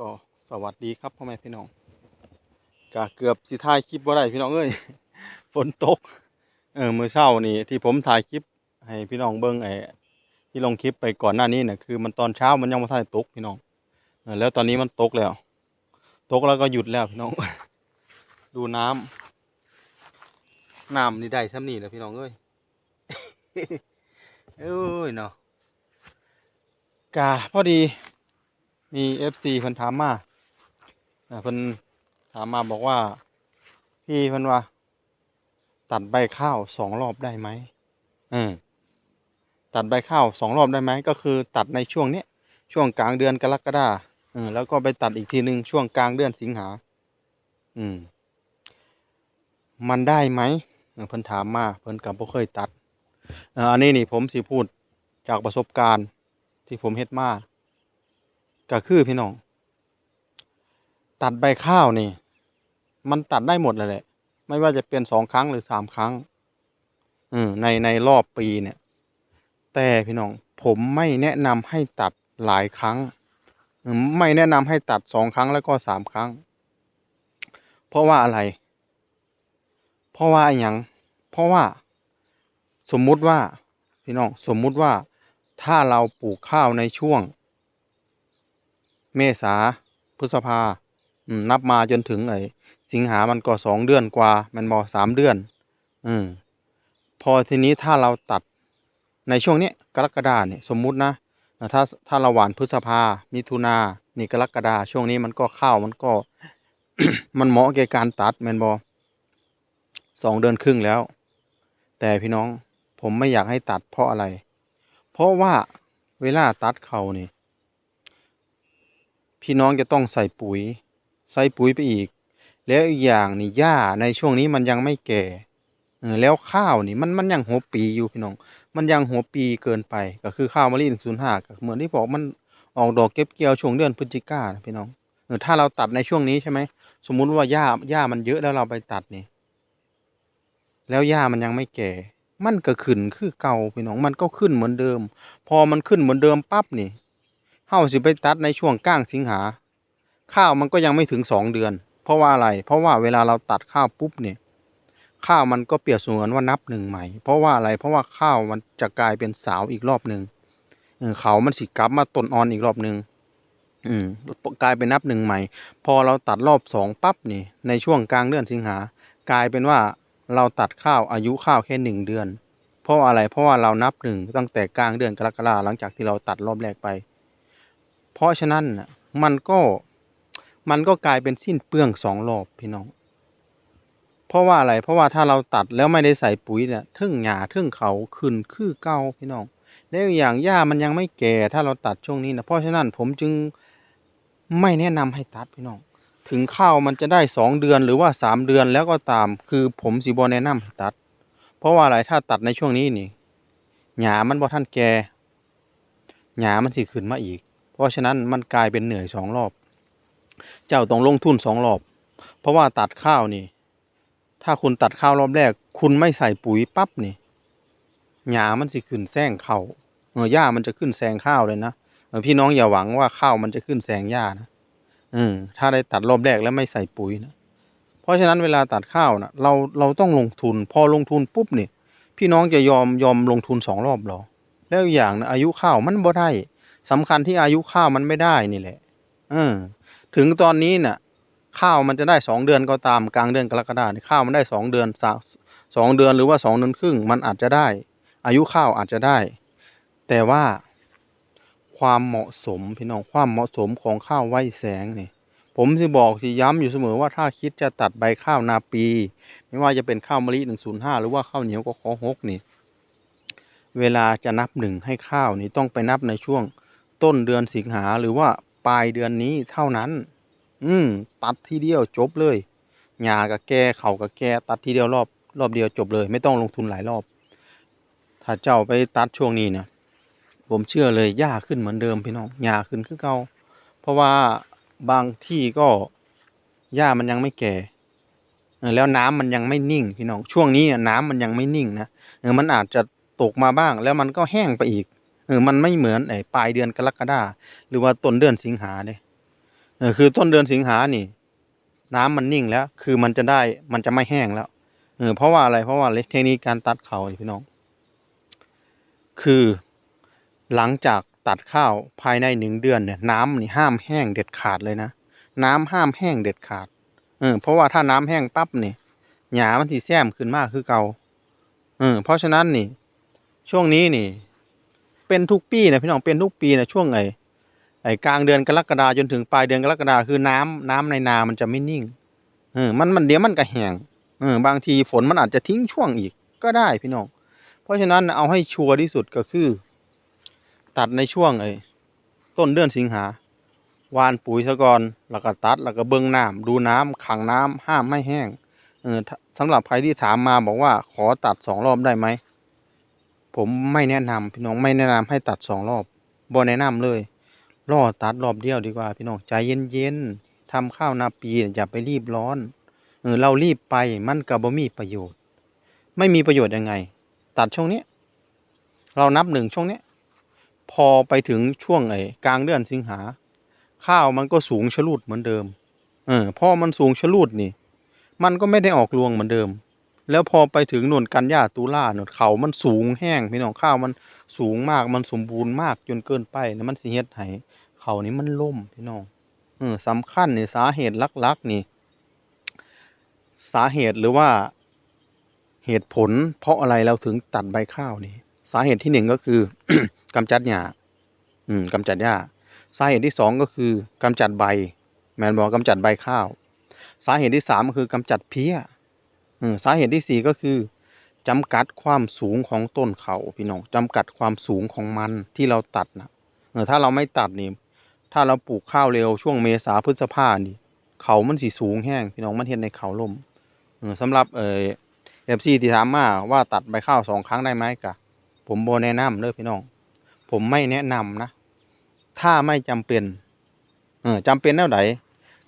ก็สวัสดีครับพ่อแม่พี่น้องกะเกือบสิถ่ายคลิปบ่าได้พี่น้องเอ้ยฝนตก เออมือเช้านี่ที่ผมถ่ายคลิป ให้พี่น้องเบิ่งไอ้ที่ลงคลิปไปก่อนหน้านี้เนี่ยคือมันตอนเช้ามันยังบ่ทันตกพี่น้องเอแล้วตอนนี้มันตกแล้ว ตกแล้วก็หยุดแล้วพี่น้อง ดูน้ำน้ำนี่ได้ซ้ำนี่แหละพี่น้องเอ้ยเอ้ยเนาะกะพอดี มีเอฟซีเพิ่นถามมาเพิ่นถามมาบอกว่า พี่เพิ่นว่า ตัดใบข้าวสองรอบได้ไหมเออตัดใบข้าวสองรอบได้ไหมก็คือ ตัดในช่วงเนี้ยช่วงกลางเดือนกรกฎาเออแล้วก็ไปตัดอีกทีหนึ่งช่วงกลางเดือนสิงหา อืม มันได้ไหมเพิ่นถามมาเพิ่นกับบ่เคยตัดอันนี้นี่ผมสิพูดจากประสบการณ์ที่ผมเฮ็ดมา ก็คือพี่น้อง ตัดใบข้าวนี่ มันตัดได้หมดเลยแหละ ไม่ว่าจะเป็นสองครั้งหรือสามครั้ง อืมในในรอบปีเนี่ย แต่พี่น้อง ผมไม่แนะนำให้ตัดหลายครั้งไม่แนะนำให้ตัดสองครั้งแล้วก็สามครั้ง เพราะว่าอะไร เพราะว่าอย่างเพราะว่า สมมุติว่าพี่น้องสมมุติว่าถ้าเราปลูกข้าวในช่วง เมษาพฤษภาอืมนับมาจนถึงไอ้สิงหามันก็สองเดือนกว่า มันบอสามเดือน อืม พอทีนี้ถ้าเราตัดในช่วงนี้กรกฎาเนี่ยสมมุตินะถ้าถ้าเราหวานพฤษภา มิถุนา นี่กรกฎาช่วงนี้มันก็ข้าวมันก็ มันเหมาะแก่การตัดแมนบอสองเดือนครึ่งแล้ว แต่พี่น้องผมไม่อยากให้ตัดเพราะอะไร เพราะว่าเวลาตัดเขานี่ พี่น้องจะต้องใส่ปุ๋ย ใส่ปุ๋ยไปอีก แล้วอีกอย่างนี่หญ้าในช่วงนี้มันยังไม่แก่แล้วข้าวนี่มันมันยังหัวปีอยู่พี่น้อง มันยังหัวปีเกินไป ก็คือข้าวมะลิหนึ่งศูนย์ห้าก็เหมือนที่บอกมันออกดอกเก็บเกี่ยวช่วงเดือนพฤศจิกานะพี่น้องถ้าเราตัดในช่วงนี้ใช่ไหมสมมุติว่าหญ้าหญ้ามันเยอะแล้วเราไปตัดนี่แล้วหญ้ามันยังไม่แก่ มันก็ขึ้นคือเก่าพี่น้อง มันก็ขึ้นเหมือนเดิม พอมันขึ้นเหมือนเดิมปั๊บนี่ เฮาสิไปตัดในช่วงก้างสิงหา ข้าวมันก็ยังไม่ถึงสองเดือน เพราะว่าอะไร เพราะว่าเวลาเราตัดข้าวปุ๊บเนี่ย ข้าวมันก็เปรียบเสมือนว่านับหนึ่งใหม่ เพราะว่าอะไร เพราะว่าข้าวมันจะกลายเป็นสาวอีกรอบหนึ่งเขามันสิกลับมาต้นอ่อนอีกรอบหนึ่งอืมกลายเป็นนับหนึ่งใหม่ พอเราตัดรอบสองปั๊บนี่ ในช่วงกลางเดือนสิงหา กลายเป็นว่าเราตัดข้าวอายุข้าวแค่หนึ่งเดือน เพราะอะไร เพราะว่าเรานับหนึ่งตั้งแต่กลางเดือนกรกฎาหลังจากที่เราตัดรอบแรกไป เพราะฉะนั้นน่ะมันก็มันก็กลายเป็นสิ้นเปลืองสองรอบพี่น้อง เพราะว่าอะไร เพราะว่าถ้าเราตัดแล้วไม่ได้ใส่ปุ๋ยเนี่ยทึ่งหญ้าทึ่งเขาขึ้นคือเก่าพี่น้องแล้วอย่างหญ้ามันยังไม่แก่ ถ้าเราตัดช่วงนี้นะเพราะฉะนั้นผมจึงไม่แนะนำให้ตัดพี่น้อง ถึงข้าวมันจะได้สองเดือนหรือว่าสามเดือนแล้วก็ตาม คือผมสิบอแนะนำให้ตัด เพราะว่าอะไรถ้าตัดในช่วงนี้นี่หญ้ามันบ่ทันแก่หญ้ามันสิขึ้นมาอีก ราะฉะนั้นมันกลายเป็นเหนื่อยสองรอบ เจ้าต้องลงทุนสองรอบ เพราะว่าตัดข้าวนี่ ถ้าคุณตัดข้าวรอบแรก คุณไม่ใส่ปุ๋ยปั๊บนี่หญ้ามันสิขึ้นแซงเข้าเออหญ้ามันจะขึ้นแซงข้าวเลยนะพี่น้องอย่าหวังว่าข้าวมันจะขึ้นแซงหญ้านะอืมถ้าได้ตัดรอบแรกแล้วไม่ใส่ปุ๋ยนะเพราะฉะนั้นเวลาตัดข้าวนะเราเราต้องลงทุน พอลงทุนปุ๊บนี่พี่น้องจะยอมยอมลงทุนสองรอบหรอ แล้วอีกอย่างนะอายุข้าวมันบ่ได้ สำคัญที่อายุข้าวมันไม่ได้นี่แหละ เออ ถึงตอนนี้น่ะข้าวมันจะได้สองเดือนก็ตามกลางเดือนกรกฎาคมข้าวมันได้สองเดือนสองเดือนหรือว่าสองเดือนครึ่ง มันอาจจะได้ อายุข้าวอาจจะได้ แต่ว่าความเหมาะสมพี่น้องความเหมาะสมของข้าวไว้แสงนี่ผมสิบอกสิย้ำอยู่เสมอว่าถ้าคิดจะตัดใบข้าวนาปี ไม่ว่าจะเป็นข้าวมะลิหนึ่งศูนย์ห้าหรือว่าข้าวเหนียวก็ขอหกนี่ เวลาจะนับหนึ่งให้ข้าวนี่ต้องไปนับในช่วง ต้นเดือนสิงหาหรือว่าปลายเดือนนี้เท่านั้น อืม ตัดทีเดียวจบเลยหญ้ากับแก่เข่ากับแก่ตัดทีเดียวรอบ รอบเดียวจบเลย ไม่ต้องลงทุนหลายรอบ ถ้าเจ้าไปตัดช่วงนี้เนี่ยผมเชื่อเลยหญ้าขึ้นเหมือนเดิมพี่น้องหญ้าขึ้นคือเก่าเพราะว่าบางที่ก็หญ้ามันยังไม่แก่แล้วน้ำมันยังไม่นิ่งพี่น้องช่วงนี้น่ะน้ำมันยังไม่นิ่งนะมันอาจจะตกมาบ้าง แล้วมันก็แห้งไปอีก ออมันไม่เหมือนไอ้ปลายเดือนกรกฎาหรือว่าต้นเดือนสิงหาเนี่ยเออคือต้นเดือนสิงหานี่ น้ำมันนิ่งแล้ว คือมันจะได้มันจะไม่แห้งแล้วเออเพราะว่าอะไรเพราะว่าเทคนิคการตัดเขาพี่น้อง คือหลังจากตัดข้าวภายในหนึ่งเดือนเนี่ย น้ำนี่ห้ามแห้งเด็ดขาดเลยนะน้ำห้ามแห้งเด็ดขาดเออเพราะว่าถ้าน้ำแห้งปั๊บเนี่ยหญ้ามันสิแซมขึ้นมากคือเกาเออเพราะฉะนั้นนี่ ช่วงนี้นี่ เป็นทุกปีนะพี่น้องเป็นทุกปีนะช่วงไอ้ไอ้กลางเดือนกรกฎาจนถึงปลายเดือนกรกฎาคือน้ำน้ำในนามันจะไม่นิ่งเออมันมันเดี๋ยวมันก็แห้งเออบางทีฝนมันอาจจะทิ้งช่วงอีกก็ได้พี่น้อง เพราะฉะนั้นเอาให้ชัวร์ที่สุดก็คือ ตัดในช่วงไอ้ต้นเดือนสิงหาวานปุ๋ยซะก่อนแล้วก็ตัดแล้วก็เบิ่งน้ำดูน้ำขังน้ำห้ามไม่แห้งเออถ้าสำหรับใครที่ถามมาบอกว่าขอตัดสองรอบได้ไหม ผมไม่แนะนำพี่น้องไม่แนะนำให้ตัดสองรอบบ่แนะนำเลยรอตัดรอบเดียวดีกว่า พี่น้องใจเย็นๆทำข้าวนาปีอย่าไปรีบร้อนเออเรารีบไปมันก็บ่มีประโยชน์ ไม่มีประโยชน์ยังไง ตัดช่วงนี้ เรานับหนึ่งช่วงนี้พอไปถึงช่วงไอ้กลางเดือนสิงหา ข้าวมันก็สูงชะลูดเหมือนเดิม เออพอมันสูงชะลูดนี่ มันก็ไม่ได้ออกรวงเหมือนเดิม แล้วพอไปถึงหนวนกันยาตุลาหนวดเขามันสูงแห้งพี่น้องข้าวมันสูงมากมันสมบูรณ์มากจนเกินไปนะมันสิเฮ็ดให้เขานี่มันล่มพี่น้องเออสำคัญนี่สาเหตุหลักๆนี่ สาเหตุหรือว่าเหตุผล เพราะอะไรเราถึงตัดใบข้าวนี่ สาเหตุที่หนึ่งก็คือกำจัดหญ้าอืมกำจัดหญ้าสาเหตุที่สองก็คือกำจัดใบ แมนบอกกำจัดใบข้าว สาเหตุที่สามก็คือกำจัดเพี้ย สาเหตุที่สี่ก็คือจำกัดความสูงของต้นเขาพี่น้องจำกัดความสูงของมันที่เราตัดนะเออถ้าเราไม่ตัดนี่ถ้าเราปลูกข้าวเร็วช่วงเมษาพฤษภานี่ เขามันสีสูงแห้งพี่น้องมันเห็นในเขาล่มเออสำหรับเออเอฟซีที่ถามมาว่าตัดใบข้าวสองครั้งได้ไหมกะ ผมโบแนะนำเลยพี่น้อง ผมไม่แนะนำนะ ถ้าไม่จำเป็น เออจำเป็นแนวไหน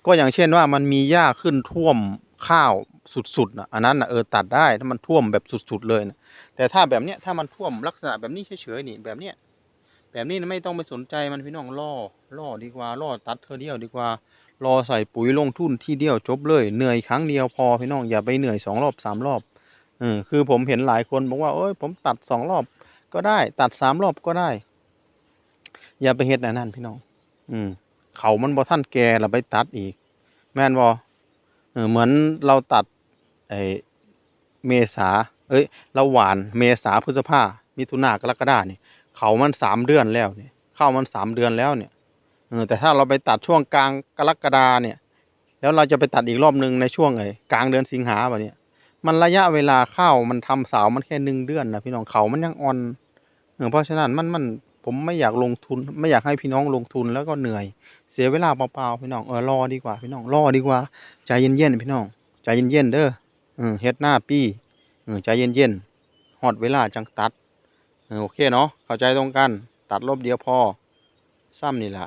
ก็อย่างเช่นว่ามันมีหญ้าขึ้นท่วมข้าว สุดๆนะอันนั้นนะเออตัดได้ถ้ามันท่วมแบบสุดๆเลยนะแต่ถ้าแบบเนี้ยถ้ามันท่วมลักษณะแบบนี้เฉยๆนี่แบบเนี้ยแบบนี้ไม่ต้องไปสนใจมันพี่น้องล่อล่อดีกว่าล่อตัดเธอเดียวดีกว่ารอใส่ปุ๋ยลงทุนที่เดียวจบเลย เหนื่อยครั้งเดียวพอพี่น้องอย่าไปเหนื่อยสองรอบสามรอบเออคือผมเห็นหลายคนบอกว่าเอ้ยผมตัดสองรอบก็ได้ ตัดสามรอบก็ได้ อย่าไปเฮ็ดอันนั้นพี่น้อง อืม เขามันบ่ท่านแกเราไปตัดอีก แม่นบ่เออเหมือนเราตัด ไอเมษา เอ้ยเราหวานเมษาพฤษภามิถุนากรกฎานี่เขามันสามเดือนแล้วเนี่ยเข้ามันสามเดือนแล้วเนี่ยเออแต่ถ้าเราไปตัดช่วงกลางกรกฎาเนี่ย แล้วเราจะไปตัดอีกรอบหนึ่งในช่วงไอ้กลางเดือนสิงหาแบบเนี้ยมันระยะเวลาเข้ามันทำสาวมันแค่หนึ่งเดือนนะพี่น้องเขามันยังอ่อนเออเพราะฉะนั้นมันมันผมไม่อยากลงทุน ไม่อยากให้พี่น้องลงทุนแล้วก็เหนื่อย เสียเวลาเปล่าๆพี่น้องเออรอดีกว่าพี่น้องรอดีกว่าใจเย็นๆพี่น้องใจเย็นๆเด้อ เฮ็ดหน้าปีเออใจเย็นๆหอดเวลาจังตัดโอเคเนาะเข้าใจตรงกัน ตัดรอบเดียวพอ ซ้ำนี่แหละ